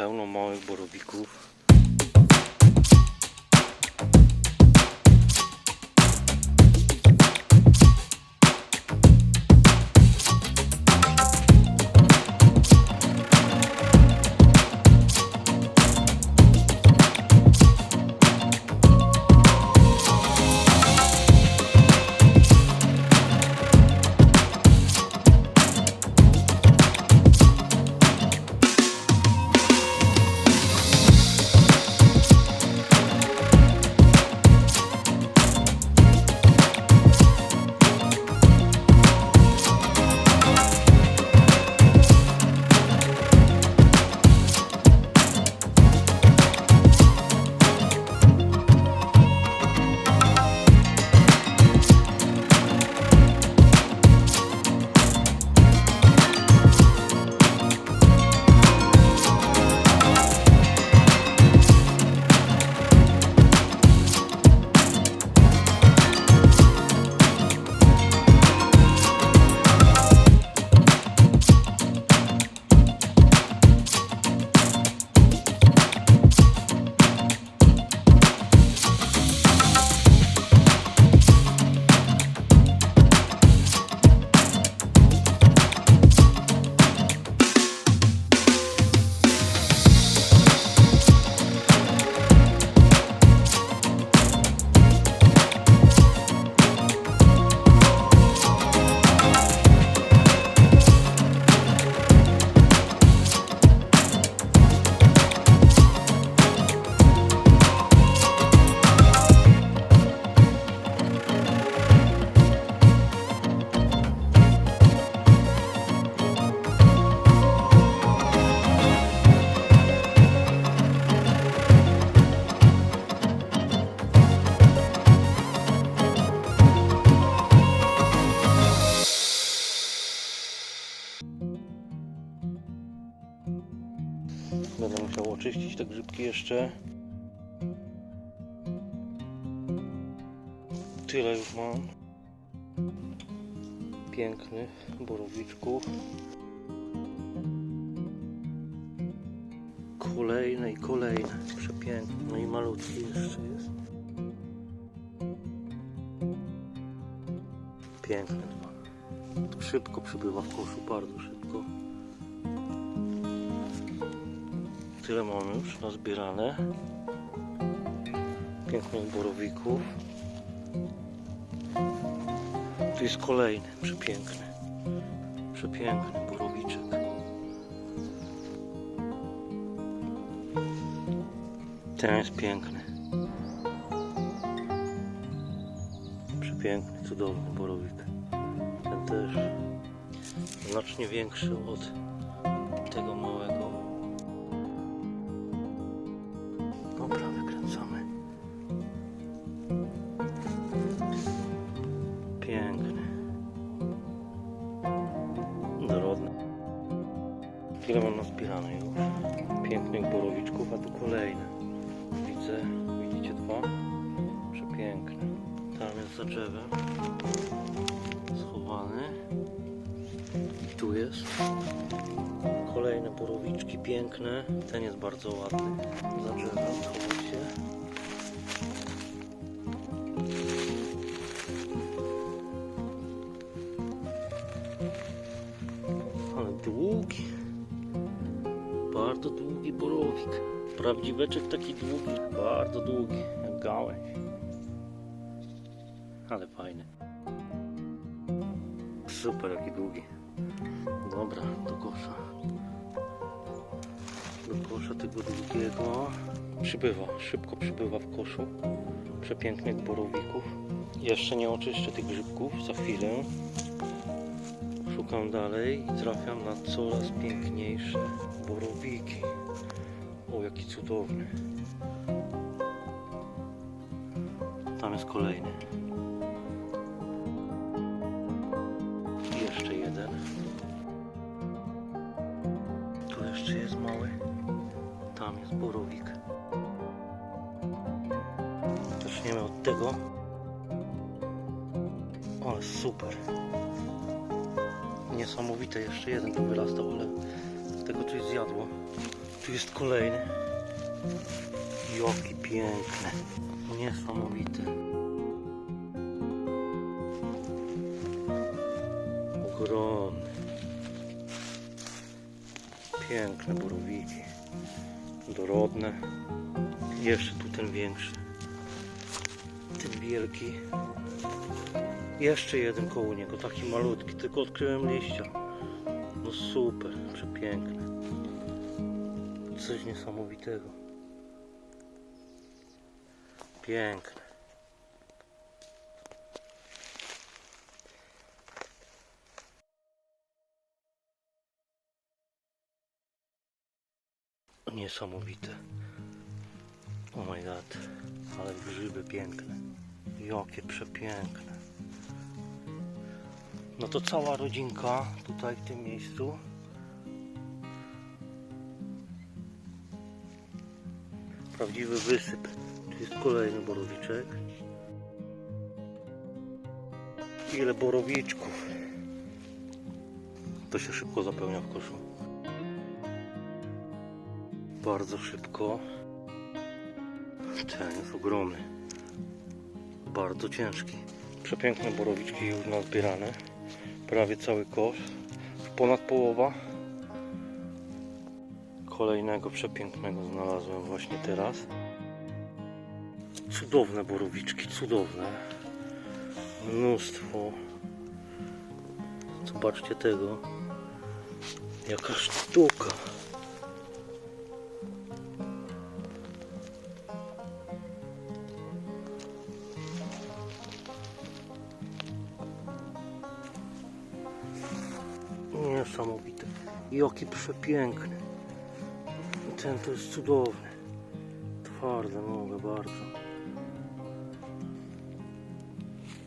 pełno małych borowików. Te grzybki jeszcze. Tyle już mam. Pięknych borowiczków. Kolejne i kolejne. Przepiękne. No i malutki jeszcze jest. Piękne. Szybko przybywa w koszu, bardzo szybko. Tyle mam już nazbierane. Pięknych borowików. Tu jest kolejny, przepiękny. Przepiękny borowiczek. Ten jest piękny. Przepiękny, cudowny borowik. Ten też znacznie większy od tego małego. Za drzewem. Schowany. I tu jest. Kolejne borowiczki piękne. Ten jest bardzo ładny. Za drzewem schował się. Ale długi. Bardzo długi borowik. Prawdziweczek taki długi. Bardzo długi. Jak gałęź. Ale fajny. Super jaki długi. Dobra, do kosza. Do kosza tego drugiego. Przybywa, szybko przybywa w koszu. Przepięknych borowików. Jeszcze nie oczyszczę tych grzybków, za chwilę. Szukam dalej i trafiam na coraz piękniejsze borowiki. O, jaki cudowny. Tam jest kolejny. Jeszcze jeden. Tu jeszcze jest mały. Tam jest borowik. Zaczniemy od tego. O, super. Niesamowite, jeszcze jeden tu wyrastał, ale tego coś zjadło. Tu jest kolejny. Joki piękne. Niesamowite. Ogromny. Piękne borowiki. Dorodne. Jeszcze tu ten większy. Ten wielki. Jeszcze jeden koło niego, taki malutki, tylko odkryłem liścia. No super, przepiękne. Coś niesamowitego. Piękne. Niesamowite. Oh my god, ale grzyby piękne. Jakie przepiękne. No to cała rodzinka tutaj w tym miejscu. Prawdziwy wysyp. Tu jest kolejny borowiczek. Ile borowiczków. To się szybko zapełnia w koszu. Bardzo szybko. Ten jest ogromny. Bardzo ciężki. Przepiękne borowiczki już nazbierane. Prawie cały kosz. Ponad połowa. Kolejnego przepięknego znalazłem właśnie teraz. Cudowne borowiczki, cudowne. Mnóstwo. Zobaczcie tego. Jaka sztuka. Jaki przepiękny. Ten to jest cudowny. Twarde noga bardzo.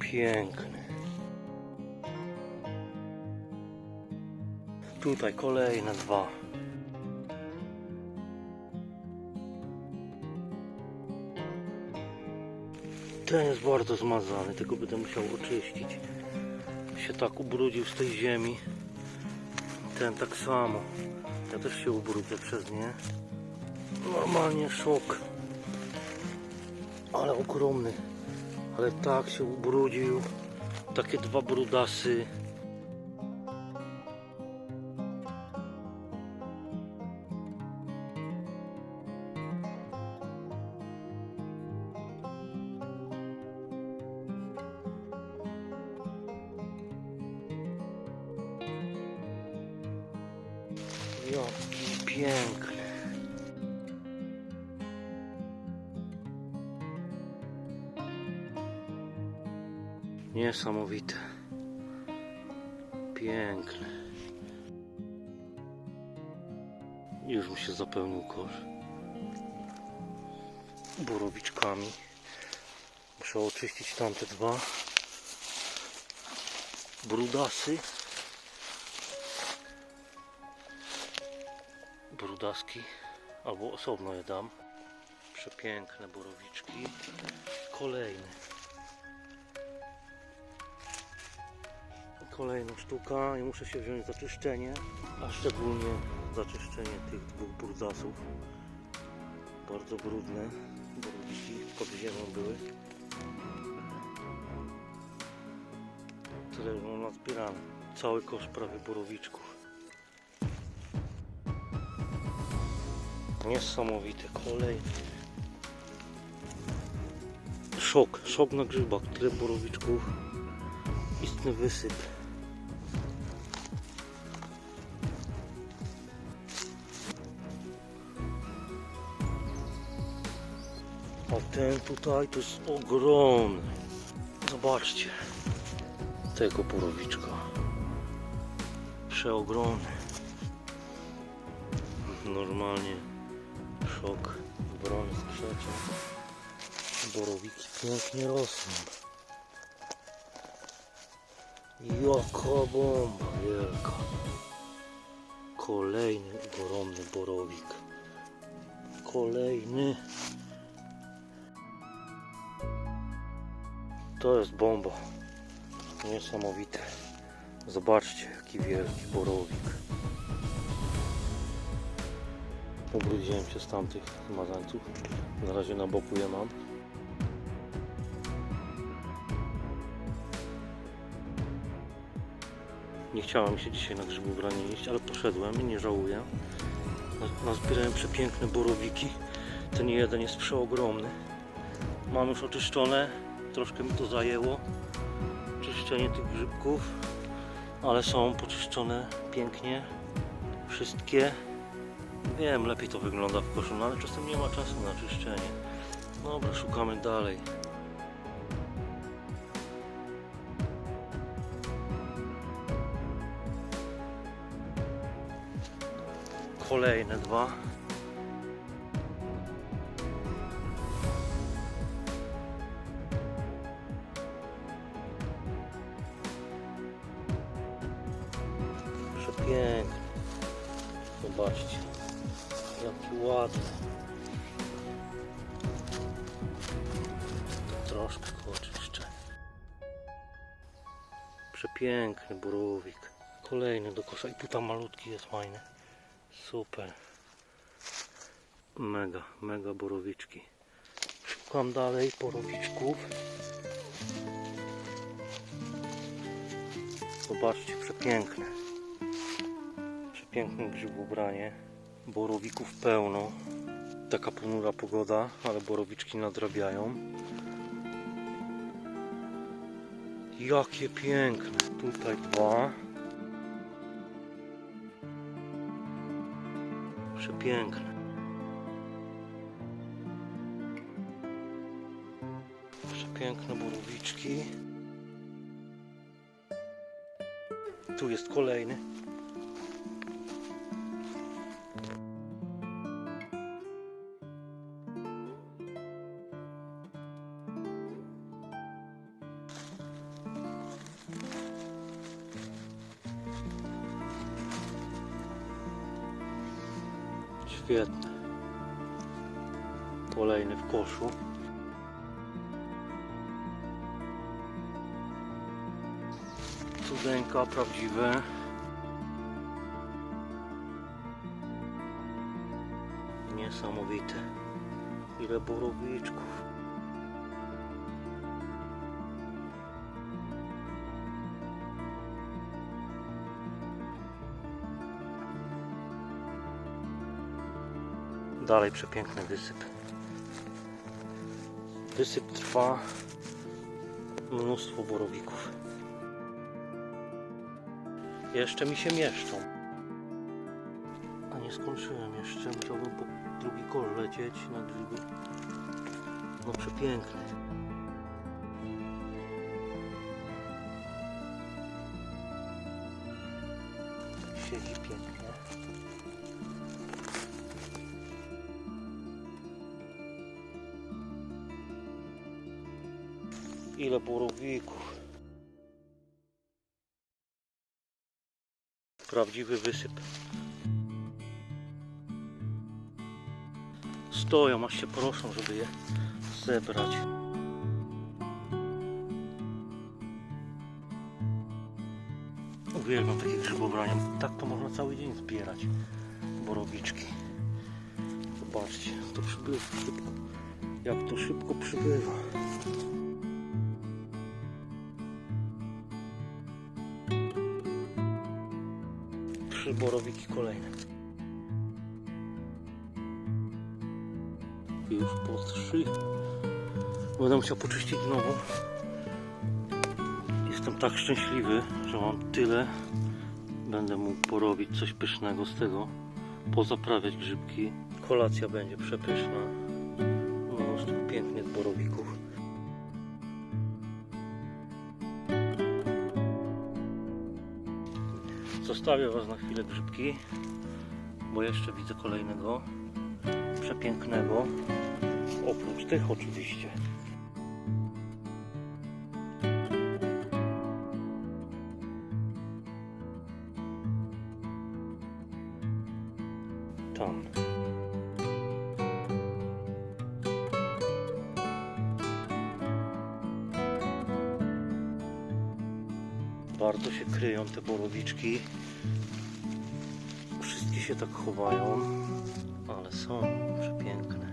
Piękny. Tutaj kolejne dwa. Ten jest bardzo zmazany, tego będę musiał oczyścić. Się tak ubrudził z tej ziemi. Ten tak samo. Ja też się ubrudzę przez nie. Normalnie szok. Ale ogromny. Ale tak się ubrudził. Takie dwa brudasy. Piękne. Już mi się zapełnił kosz. Borowiczkami. Muszę oczyścić tamte dwa. Brudasy. brudaski albo osobno je dam. Przepiękne borowiczki. Kolejny. Kolejna sztuka i muszę się wziąć za czyszczenie, a szczególnie za czyszczenie tych dwóch brudasów. Bardzo brudne borowiczki pod ziemią były. Tyle mam nazbierane. Cały kosz prawie borowiczków. Niesamowite, kolejny. Szok, szok na grzybach, tyle borowiczków. Istny wysyp. Ten tutaj to jest ogromny. Zobaczcie. Tego borowiczka. Przeogromny. Normalnie szok w broni skrzecie. Borowiki pięknie rosną. Jaka bomba wielka. Kolejny ogromny borowik. Kolejny. To jest bomba. Niesamowite. Zobaczcie jaki wielki borowik. Ubrudziłem się z tamtych mazańców. Na razie na boku je mam. Nie chciałem się dzisiaj na grzybobranie iść, ale poszedłem i nie żałuję. Na- Nazbierałem przepiękne borowiki. Ten jeden jest przeogromny. Mam już oczyszczone. Troszkę mi to zajęło. Czyszczenie tych grzybków. Ale są poczyszczone pięknie. Wszystkie. Wiem, lepiej to wygląda w koszu, no ale czasem nie ma czasu na czyszczenie. Dobra, szukamy dalej. Kolejne dwa. Przepiękny borówik. Kolejny do kosza. I tutaj malutki jest fajny. Super. Mega, mega borowiczki. Szukam dalej borowiczków. Zobaczcie, przepiękne. Przepiękne grzybobranie. Borowików pełno. Taka ponura pogoda, ale borowiczki nadrabiają. Jakie piękne. Tutaj dwa. Przepiękne. Przepiękne borowiczki. Tu jest kolejny. Kolejny w koszu. Cudeńka prawdziwe. Niesamowite. Ile borowiczków. Dalej przepiękny wysyp. Wysyp trwa mnóstwo borowików. Jeszcze mi się mieszczą. A nie skończyłem jeszcze. Musiałbym po drugi kol lecieć na grzyby. No przepiękny. Ile borowików. Prawdziwy wysyp. Stoją, aż się proszą, żeby je zebrać. Uwielbiam takie grzybobrania. Tak to można cały dzień zbierać. Borowiczki. Zobaczcie, to przybywa szybko. Jak to szybko przybywa. Borowiki kolejne. Już po trzy. Będę musiał poczyścić znowu. Jestem tak szczęśliwy, że mam tyle. Będę mógł porobić coś pysznego z tego. Pozaprawiać grzybki. Kolacja będzie przepyszna. Mnóstwo pięknych borowików. Zostawię Was na chwilę grzybki, bo jeszcze widzę kolejnego przepięknego. Oprócz tych oczywiście. Bardzo się kryją te borowiczki. Wszystkie się tak chowają, ale są przepiękne.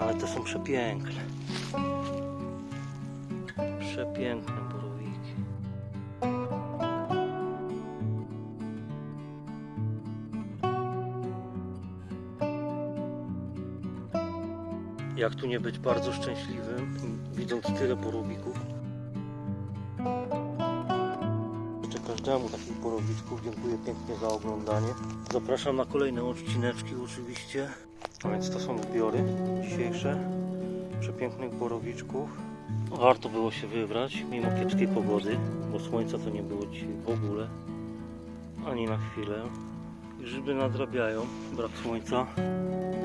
Ale te są przepiękne. Przepiękne borowiki. Jak tu nie być bardzo szczęśliwym, widząc tyle borowików? Każdemu takich borowiczków. Dziękuję pięknie za oglądanie. Zapraszam na kolejne odcineczki oczywiście. A więc to są zbiory dzisiejsze przepięknych borowiczków. Warto było się wybrać mimo kiepskiej pogody, bo słońca to nie było dzisiaj w ogóle, ani na chwilę. Grzyby nadrabiają brak słońca.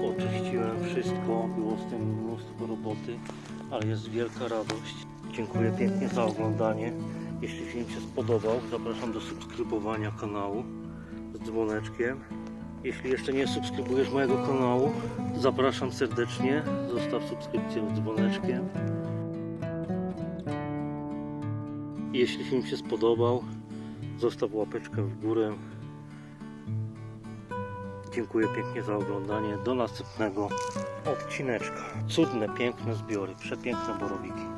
Oczyściłem wszystko, było z tym mnóstwo roboty, ale jest wielka radość. Dziękuję pięknie za oglądanie. Jeśli film się spodobał, zapraszam do subskrybowania kanału z dzwoneczkiem. Jeśli jeszcze nie subskrybujesz mojego kanału, zapraszam serdecznie. Zostaw subskrypcję z dzwoneczkiem. Jeśli film się spodobał, zostaw łapeczkę w górę. Dziękuję pięknie za oglądanie. Do następnego odcineczka. Cudne, piękne zbiory, przepiękne borowiki.